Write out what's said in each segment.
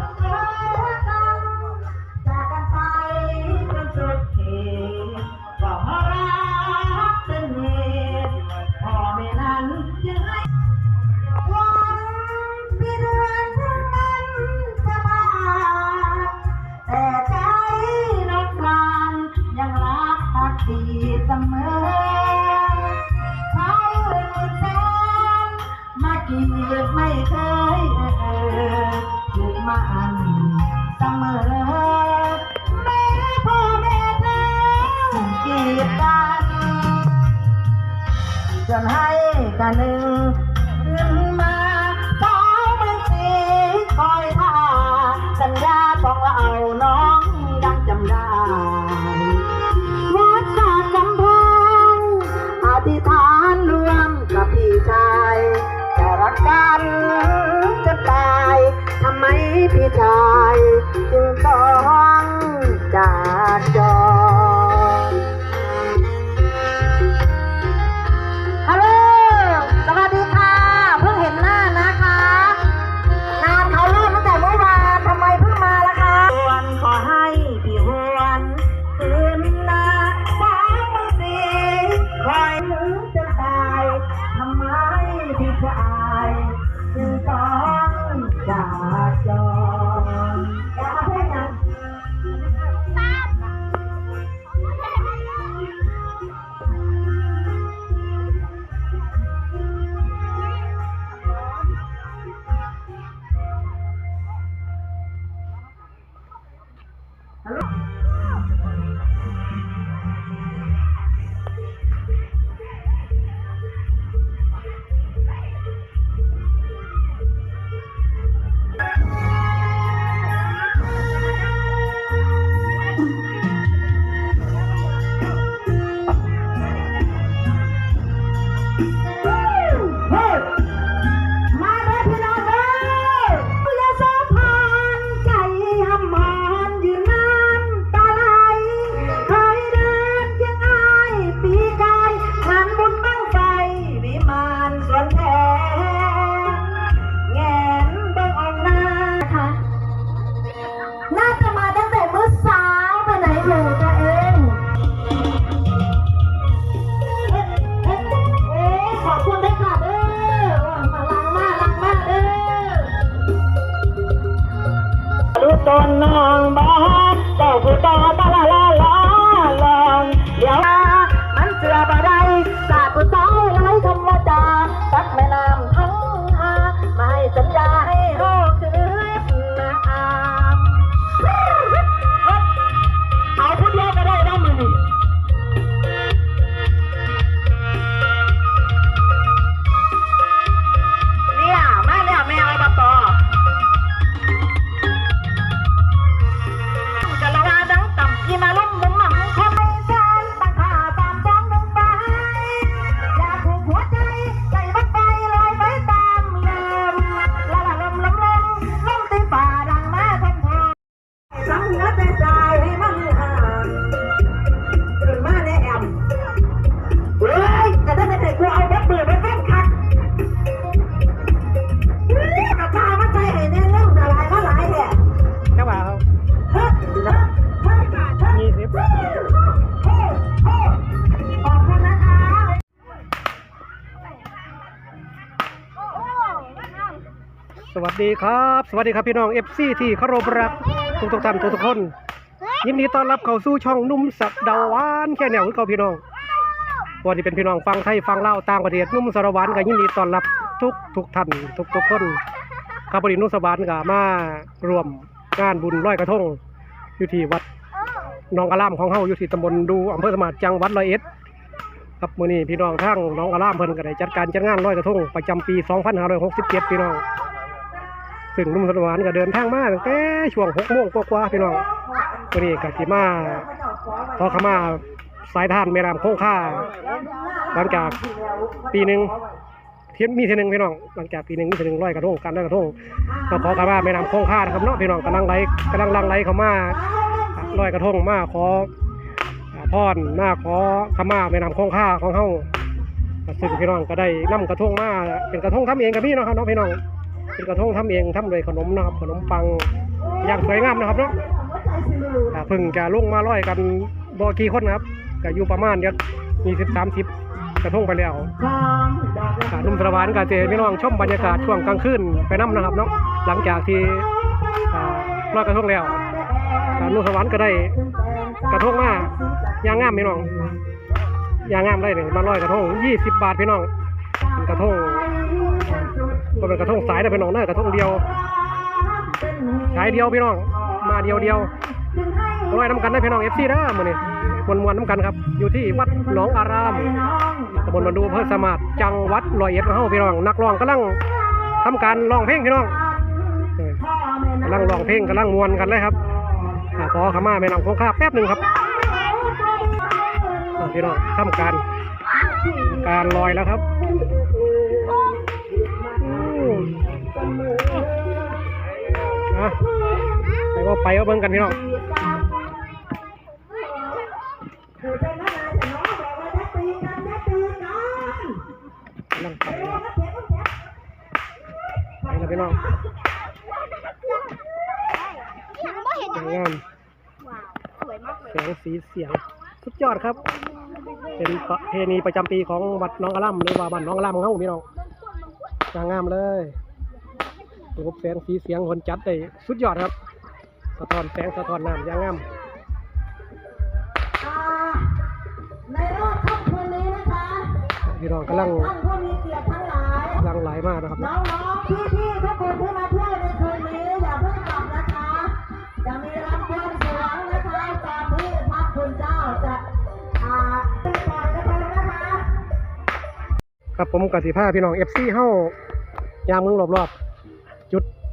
จา มากี่ไม่เคยเอ่ยหยุดมาอันเสมอแม่พ่อแม่เธอกีดกันจนให้กันหนึ่ง พี่ สวัสดีครับ สวัสดีครับพี่น้องเอฟซีที่เคารพรักทุกทุกๆท่านทุกทุกๆคน ยินดีต้อนรับเข้าสู่ช่องนุ่มสับดาวหวานแค่แนวของเขาพี่น้องวันนี้เป็นพี่น้องฟังไทยฟังเล่าวต่างประเทศนุ่มสารวันก็ยินดีต้อนรับทุกทุกๆท่านทุกทุกๆคนครับวันนี้นุ่มสารวันก็มารวมงานบุญร้อยกระทงอยู่ที่วัดหนองกระลามของเฮาอยู่ที่ตำบลดูอำเภอสมาร์ทจังหวัดร้อยเอ็ดครับมื้อนี้พี่น้องทั้งน้องอาลามเพิ่นก็ได้จัดการจัดงานลอยกระทงประจำปี 2567 พี่น้อง ซึ่งนุ่มสนหวานก็เดินทางมาตั้งแต่ช่วง6โมงกว่าๆพี่น้องมื้อนี้ก็สิมาขอขมาสายทานแม่น้ำคงค่า หลังจากปีหนึ่งเที่ยมีเที่ยหนึงพี่น้องหลังจากปีหนึ่งมีเที่ยหนึงลอยกระทงการลอยกระทงก็ขอขมาแม่น้ำคงค่านะครับเนาะพี่น้องกำลังไหลกำลังลังไหลเข้ามาลอยกระทงมาขอพรหน้าขอขมาแม่น้ำคงค่าของเฮาซึ่งพี่น้องก็ได้นำกระทงมาเป็นกระทงทำเองกับพี่น้องครับน้องพี่น้อง เป็นกระทงทำเองทำโดยขนมนะครับขนมปังอย่างสวยงามนะครับเนาะเพิ่งจะลงมาร้อยกันบอกี่คนนะครับก็อยู่ประมาณยักมีสิบสามสิบกระทงไปแล้วนุ่มสระวานก็จพี่น้องชมบรรยากาศช่วงกลางคืนไปน้ำนะครับเนาะหลังจากที่อ่าลอยกระทงแล้วนุ่มสระวานก็ได้กระทงมายางงามพี่น้องยางงามได้เลยมาลอยกระทงยี่สิบบาทพี่น้องกระทง เป็นกระทงสายนะพี่น้องเนอะกระทงเดียวสายเดียวพี่น้อง มาเดียวเดียวลอยน้ำกันได้พี่น้องเอฟซีนะมือนี้มวนมวนๆน้ำกันครับ อยู่ที่วัดหนองอารามตำบลบันดูอำเภอสมาร์จังหวัดรอยเอ็ดเฮาพี่น้อง นักร้องกำลังทำการร้องเพลงพี่น้องกำลังร้องเพลงกำลังมวนกันเลยครับขอขมาแม่น้ำคงคาแป๊บหนึ่งครับพี่น้องทำการการลอยแล้วครับ ไปก็ไปก็เบิ่งกันพี่น้องกำลังไปไปแล้วพี่น้องยังไม่เห็นสยัวงยงามว้าวสวยมากเลยแสงสีเสียงสุดยอดครับ เป็นประเพณีประจำปีของวัดหน้องกระล่ำหรือว่าบ้านหน้องกระล่ำของเขาพี่น้องสวยงามเลย ระบบแสงสีเสียงคนจัดได้สุดยอดครับ สะท้อนแสงสะท้อนน้ำอย่างงามในรอบค่ำคืนนี้นะคะพี่น้องกำลังท่านผู้มีเกียรติทั้งหลายหลังไหลมากนะครับ น้องๆพี่ๆทุกคนที่มาเที่ยวในคืนนี้อย่าเพิ่งกลับนะคะจะมีรับความสวงนะคะตามที่พระคุณเจ้าจะอ่าเป็นก่อนจะไปนะคะ ครับผมกับสีผ้าพี่น้องเอฟซีเฮ้ายามมึงรอบๆจุด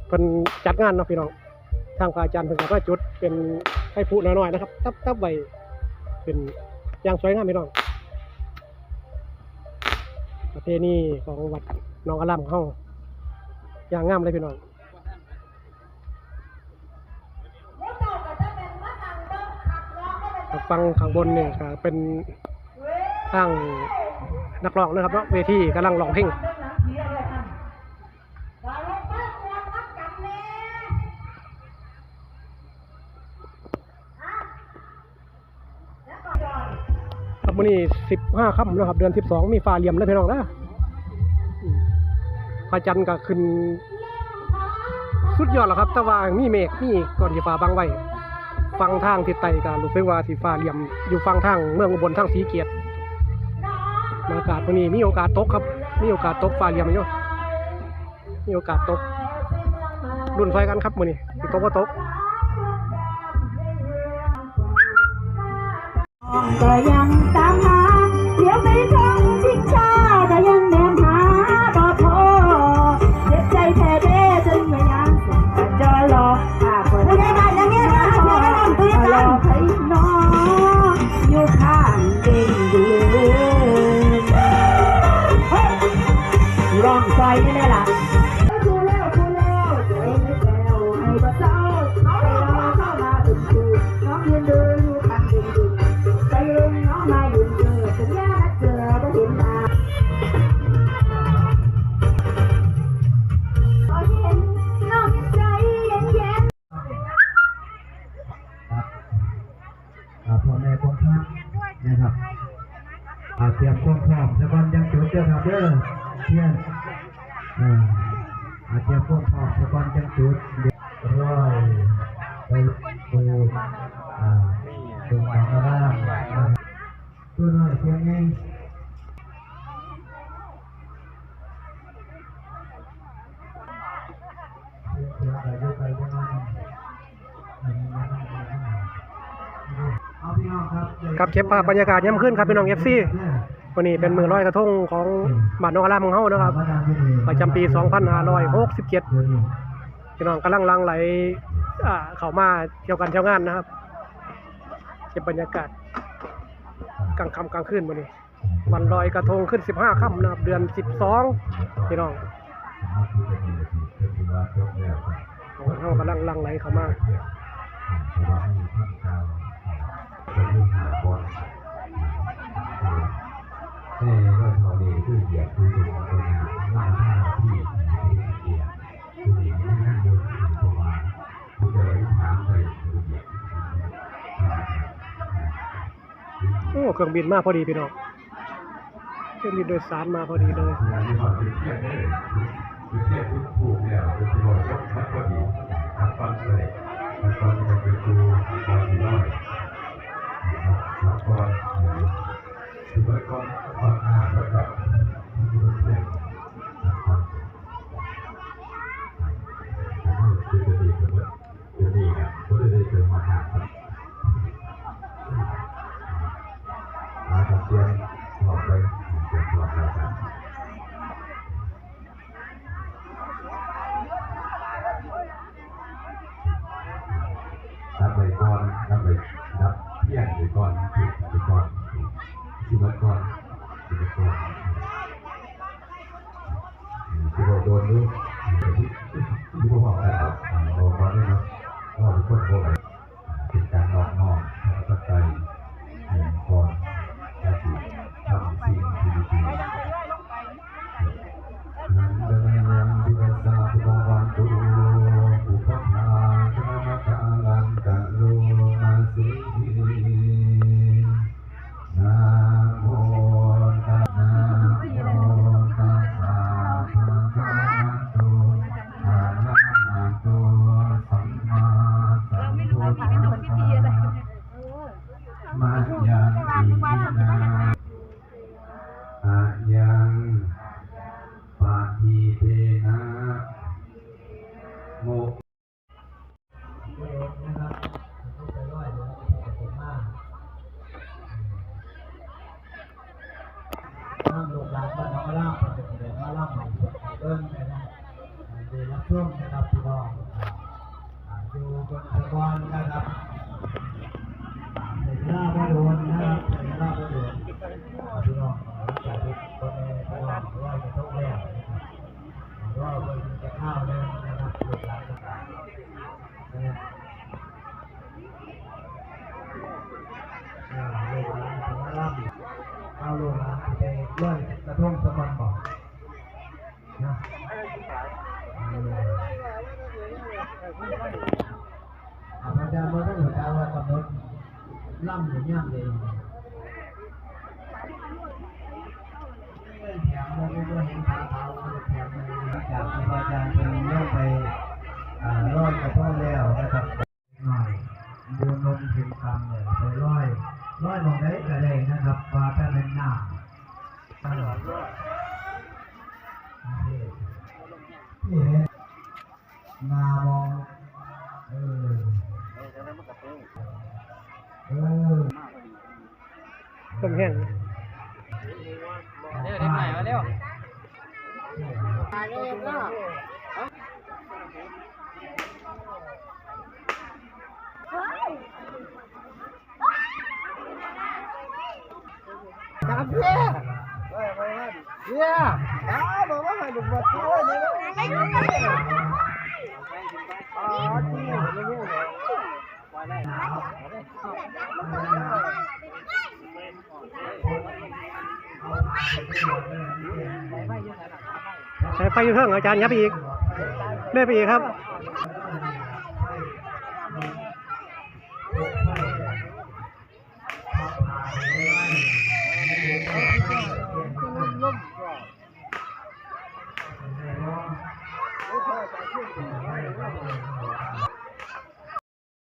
เป็นจัดงานเนาะพี่น้อง ทางพระอาจารย์เพิ่นก็จุดเป็นให้ผู้น้อยๆนะครับ ตับตับไว้เป็นอย่างสวยงามพี่น้อง ประเพณีของวัดน้องกระลำเขาอย่างงามเลยพี่น้องฟังข้างบนเนี่ยก็เป็นทางนักร้องนะครับเนาะเวทีกำลังร้องเพลงครับ วันนี้สิบห้าค่ำนะครับ เดือนสิบสองมีฟ้าเหลี่ยมเลยพี่น้องนะพระจันทร์ก็ขึ้น สุดยอดแล้วครับต่ว่ามีเมฆมีก่อนที่ฟ้าบังไว้ฟังทางทิศใต้ก็รู้สึกว่าสีฟ้าเหลี่ยม อยู่ฟังทางเมืองอุบลทางสีเกียรติบรรยากาศวันนี้มีโอกาสตกครับ มีโอกาสตกฟ้าเหลี่ยมอยู่มีโอกาสตกรุ่นไฟกันครับมือนี้สิตกก็ตก ก็ยังต ยมความพร้อมสะกอนยังจุดเด้อครับเด้อเที่ยงอ่าอาเตรียมความพร้อมสะกอนยังจุดเดี๋ยวร้อยไปดูอ่าดูหนังอะไรนะครับตัวน้อยเพียงไงเพียงไงครับเก็บภาพบรรยากาศย่ำขึ้นครับพี่น้องเอฟซี วันนี้เป็นมือลอยกระทงของบ้านนองกระลำของเฮานะครับ ประจำปี 2567พี่น้องกำลังลังไหลอ่าเข้ามาเที่ยวกันเที่ยวงานนะครับเก็บบรรยากาศกลางค่ำกลางคืนวันนี้วันลอยกระทงขึ้น 15ค่ำนะครับ เดือน 12 พี่น้องเขากำลังลังไหลเข้ามา โอ้เครื่องบินมาพอดีพี่น้องเครื่องบินโดยสารมาพอดีเลยอ ถือว่าก่อ ที่พวกเราได้ครับเราก็ได้เนาะเราเป็นคนโบราณเป็นการนอกนอก บ้านน้องล่าเป็นเด็กมาล่ามใหม่เบิ้งนะครับดูรับช่วงนะครับพี่น้องดูบนตะกอนนะครับเห็นหน้าไม่โดนนะครับเห็นหน้าไม่โดนพี่น้องจากที่คนในพี่น้องร้อยกระทบแล้วนะครับรอบนจะข้าวเลยนะครับลูกหลานต่างๆนะครับอ่าโรงงานถึงร่ำเอาโรงงาไปร้อย กระทงสมันบอกนะอออาระเจ้าไม่ต้องหัวใจว่ากำหนดล่ำหรือย่ำเลยแถมเราไม่ได้เห็นพาเท้าแถมเลยจากอาจารย์เป็นเล่าไปอ่าร้อยกระทงแล้วนะครับหน่อยดูนมถึงคำเนี่ยไปร้อยร้อยมองได้ก็ได้นะครับปลาแต่เป็นหน้าตลอดนี่นี่เห็นนามองเออเออ เครื่องแห้ง เร็วเร็วมาเร็ว จับเพี้ยเพี้ยอ้าวบอกว่าให้ สายไฟอยู่เทิงอาจารย์ยับไปอีกเลื่อยไปอีกครับ